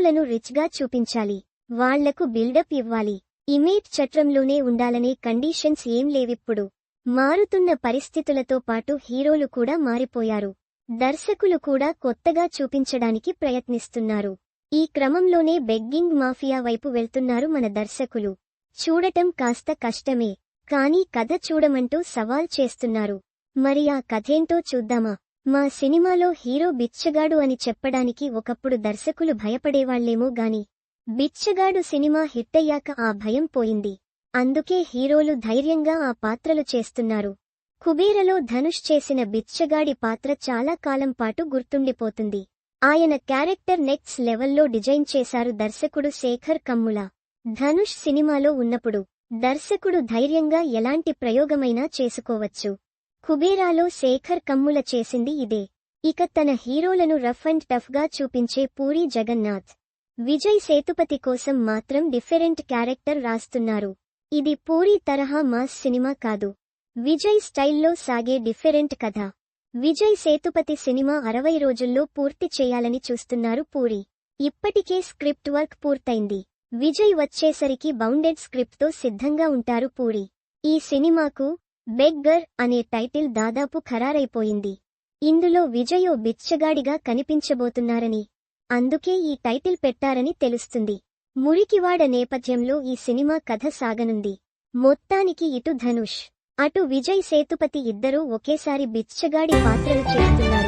హీరోలను రిచ్గా చూపించాలి. వాళ్ళకు బిల్డప్ ఇవ్వాలి. ఇమేజ్ చట్రంలోనే ఉండాలనే కండీషన్స్ ఏం లేవిప్పుడు. మారుతున్న పరిస్థితులతో పాటు హీరోలు కూడా మారిపోయారు. దర్శకులు కూడా కొత్తగా చూపించడానికి ప్రయత్నిస్తున్నారు. ఈ క్రమంలోనే బెగ్గింగ్ మాఫియా వైపు వెళ్తున్నారు మన దర్శకులు. చూడటం కాస్త కష్టమే కానీ కథ చూడమంటూ సవాల్ చేస్తున్నారు. మరి ఆ కథేంటో చూద్దామా? మా సినిమాలో హీరో బిచ్చగాడు అని చెప్పడానికి ఒకప్పుడు దర్శకులు భయపడేవాళ్ళేమో గాని బిచ్చగాడు సినిమా హిట్టయ్యాక ఆ భయం పోయింది. అందుకే హీరోలు ధైర్యంగా ఆ పాత్రలు చేస్తున్నారు. కుబేరలో ధనుష్ చేసిన బిచ్చగాడి పాత్ర చాలా కాలం పాటు గుర్తుండిపోతుంది. ఆయన క్యారెక్టర్ నెక్స్ట్ లెవెల్లో డిజైన్ చేశారు దర్శకుడు శేఖర్ కమ్ముల. ధనుష్ సినిమాలో ఉన్నప్పుడు దర్శకుడు ధైర్యంగా ఎలాంటి ప్రయోగమైనా చేసుకోవచ్చు. కుబేరాలో శేఖర్ కమ్ముల చేసింది ఇదే. ఇక తన హీరోలను రఫ్ అండ్ టఫ్గా చూపించే పూరి జగన్నాథ్. విజయ్ సేతుపతి కోసం మాత్రం డిఫరెంట్ క్యారెక్టర్ రాస్తున్నారు. ఇది పూరి తరహా మాస్ సినిమా కాదు. విజయ్ స్టైల్లో సాగే డిఫరెంట్ కథ. విజయ్ సేతుపతి సినిమా అరవై రోజుల్లో పూర్తి చేయాలని చూస్తున్నారు పూరి. ఇప్పటికే స్క్రిప్ట్ వర్క్ పూర్తయింది. విజయ్ వచ్చేసరికి బౌండెడ్ స్క్రిప్ట్తో సిద్ధంగా ఉంటారు పూరి. ఈ సినిమాకు బెగ్గర్ అనే టైటిల్ దాదాపు ఖరారైపోయింది. ఇందులో విజయ్ ఓ బిచ్చగాడిగా కనిపించబోతున్నారని అందుకే ఈ టైటిల్ పెట్టారని తెలుస్తుంది. మురికివాడ నేపథ్యంలో ఈ సినిమా కథ సాగనుంది. మొత్తానికి ఇటు ధనుష్ అటు విజయ్ సేతుపతి ఇద్దరూ ఒకేసారి బిచ్చగాడి పాత్రలు చేస్తున్నారు.